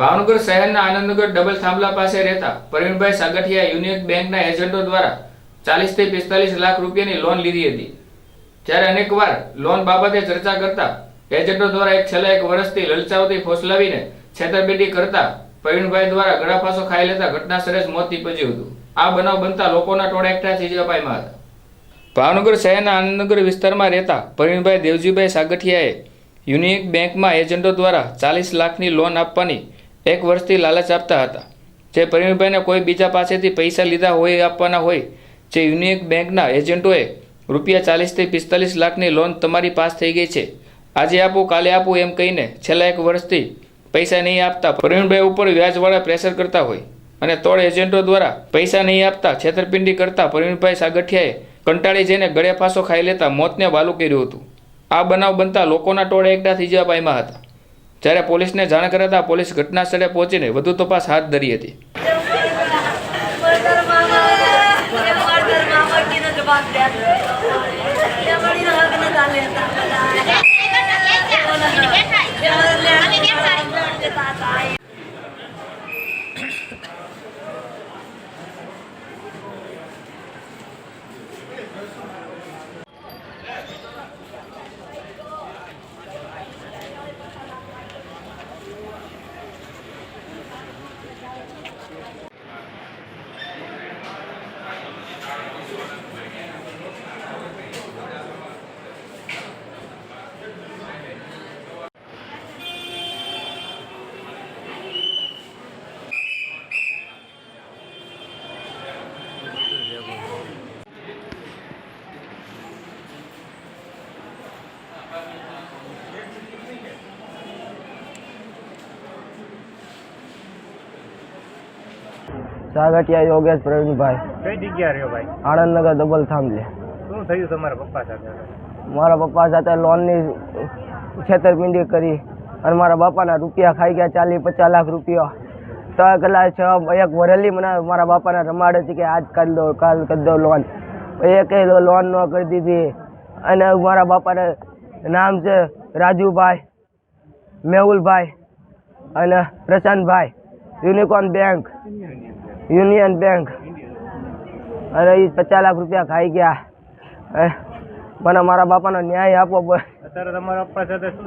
ભાવનગર શહેરના આનંદનગર ડબલ થાંભલા પાસે રહેતા પ્રવીણભાઈ સાગઠિયા યુનિયન બેંકના એજન્ટો દ્વારા ચાલીસથી પિસ્તાલીસ લાખ રૂપિયાની લોન લીધી હતી. જ્યારે અનેકવાર લોન બાબતે ચર્ચા કરતા એજન્ટો દ્વારા એક છેલ્લા એક વર્ષથી લલચાવતી ફોસલાવીને છેતરપિંડી કરતા પ્રવીણભાઈ દ્વારા ગળાફાસો ખાઈ લેતા ઘટના સ્થળે મોત નીપજ્યું હતું. આ બનાવ બનતા લોકોના ટોળા એકઠા થઈ જવા હતા. ભાવનગર શહેરના આનંદનગર વિસ્તારમાં રહેતા પ્રવીણભાઈ દેવજીભાઈ સાગઠિયાએ યુનિક બેંકમાં એજન્ટો દ્વારા ચાલીસ લાખની લોન આપવાની એક વર્ષથી લાલચ આપતા હતા. જે પ્રવીણભાઈને કોઈ બીજા પાસેથી પૈસા લીધા હોય આપવાના હોય, જે યુનિયન બેંકના એજન્ટોએ રૂપિયા ચાલીસથી પિસ્તાલીસ લાખની લોન તમારી પાસ થઈ ગઈ છે. આજે આપું, કાલે આપું એમ કહીને છેલ્લા એક વર્ષથી પૈસા નહીં આપતા પ્રવીણભાઈ ઉપર વ્યાજવાળા પ્રેશર કરતા હોય અને તોડ એજન્ટો દ્વારા પૈસા નહીં આપતા છેતરપિંડી કરતા પ્રવીણભાઈ સાગઠિયાએ કંટાળી જઈને ગળે ફાંસો ખાઈ લેતા મોતને વાલું કર્યું હતું. આ બનાવ બનતા લોકોના ટોળે એકઠા થઈ જવા પામ્યા હતા. જ્યારે પોલીસને જાણ કરાતા પોલીસ ઘટના સ્થળે પહોંચીને વધુ તપાસ હાથ ધરી હતી સાગઠિયા યોગેશ પ્રવીણભાઈ. કઈ જગ્યા રહ્યો ભાઈ? આણંદનગર ડબલ થાંભલે. શું થયું તમારા પપ્પા સાથે? મારા પપ્પા સાથે લોનની છેતરપિંડી કરી અને મારા બાપાના રૂપિયા ખાઈ ગયા ચાલીસ પચાસ લાખ રૂપિયા. તો કલાક છ એક વરેલી મને મારા બાપાને રમાડે છે કે આજ કરી દો કાલ કરી દો લોન. એક લોન ન કરી દીધી. અને મારા બાપાને નામ છે રાજુભાઈ મેહુલભાઈ અને Prashantbhai. Unicorn bank union bank અરે એ પચાસ લાખ રૂપિયા ખાઈ ગયા. મને મારા બાપાનો ન્યાય આપવો પડે. અત્યારે તમારા પપ્પા સાથે શું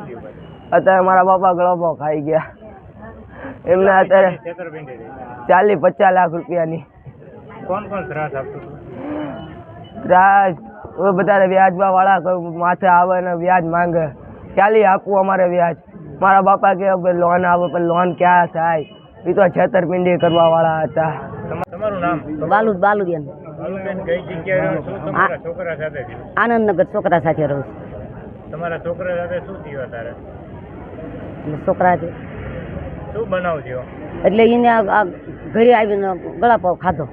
અત્યારે મારા બાપા ગળોબો ખાઈ ગયા. એમને અત્યારે ચાલી પચાસ લાખ રૂપિયાની. કોણ કોણ ત્રાસ આપતું ત્રાસ હવે બધા વ્યાજમાં વાળા માથે આવે ને વ્યાજ માંગે. ચાલી આપવું અમારે વ્યાજ? મારા બાપા કે લોન આવે પણ લોન ક્યાં થાય? એ તો છેતરપિંડી કરવા વાળા હતા. તમારું નામ? બાલુ બાલુબેન. બાલુબેન કઈ જગ્યાએ રહ્યો શું તમારા છોકરા સાથે થયું આનંદનગર છોકરા સાથે રહું છું. તમારા છોકરા સાથે શું થયું તારે છોકરા છે. શું એટલે એને આ ઘરે આવીને ગળાપાવ ખાધો.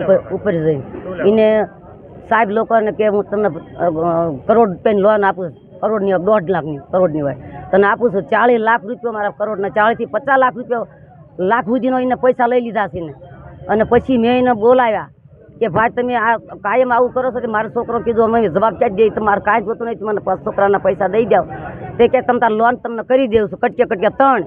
ઉપર ઉપર જઈને. એને સાહેબ લોકોને કે હું તમને કરોડ રૂપિયાની લોન આપું છું. કરોડની દોઢ લાખની કરોડની હોય. તને આપું છું ચાલીસ લાખ રૂપિયા મારા કરોડના ચાળીસથી પચાસ લાખ રૂપિયા લાખ સુધીનો એને પૈસા લઈ લીધા છે ને અને પછી મેં એને બોલાવ્યા કે ભાઈ તમે આ કાયમ આવું કરો છો કે મારો છોકરો કીધું, અમે જવાબ ક્યાં જઈએ તમારે કાંઈ જોતું નહીં મને છોકરાના પૈસા દઈ દો. તે કે, તમે તાર લોન તમને કરી દેવું છું, કટકે કટકે ત્રણ.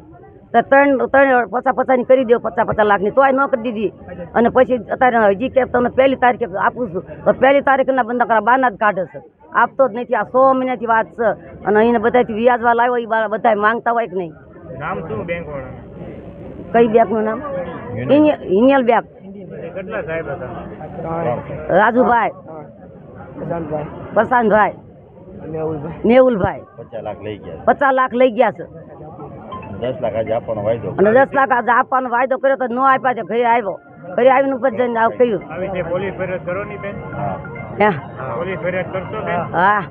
તો ત્રણ ત્રણ પચાસ પચાસની કરી દેવું પચાસ પચાસ લાખની. તોય ન કરી દીધી. અને પછી અત્યારે હજી કે, તમને પહેલી તારીખે આપું છું. તો પહેલી તારીખના બંધા કરા બાના જ કાઢે છે. આપતો જ નથી, આ સો મહિનાથી વાત છે. અને અહીંને બધાથી વ્યાજવા લાવ્યો એ બધા માંગતા હોય કે નહીં? નામ શું બેંક વાળા કઈ બેગનું નામ? ઇનિયલ હતા રાજુભાઈ. પ્રશાંતભાઈ. મેહુલભાઈ. પચાસ લાખ લઈ ગયા છે. દસ લાખ આજે આપવાનો વાયદો અને દસ લાખ આજે આપવાનો વાયદો કર્યો તો ન આપ્યા છે ઘરે આવ્યો. ઘરે આવીને ઉપર જઈને આવું કહ્યું પોલીસ ફરિયાદ કરો ની બેન. હા? હે પોલીસ ફરિયાદ કરશો હા.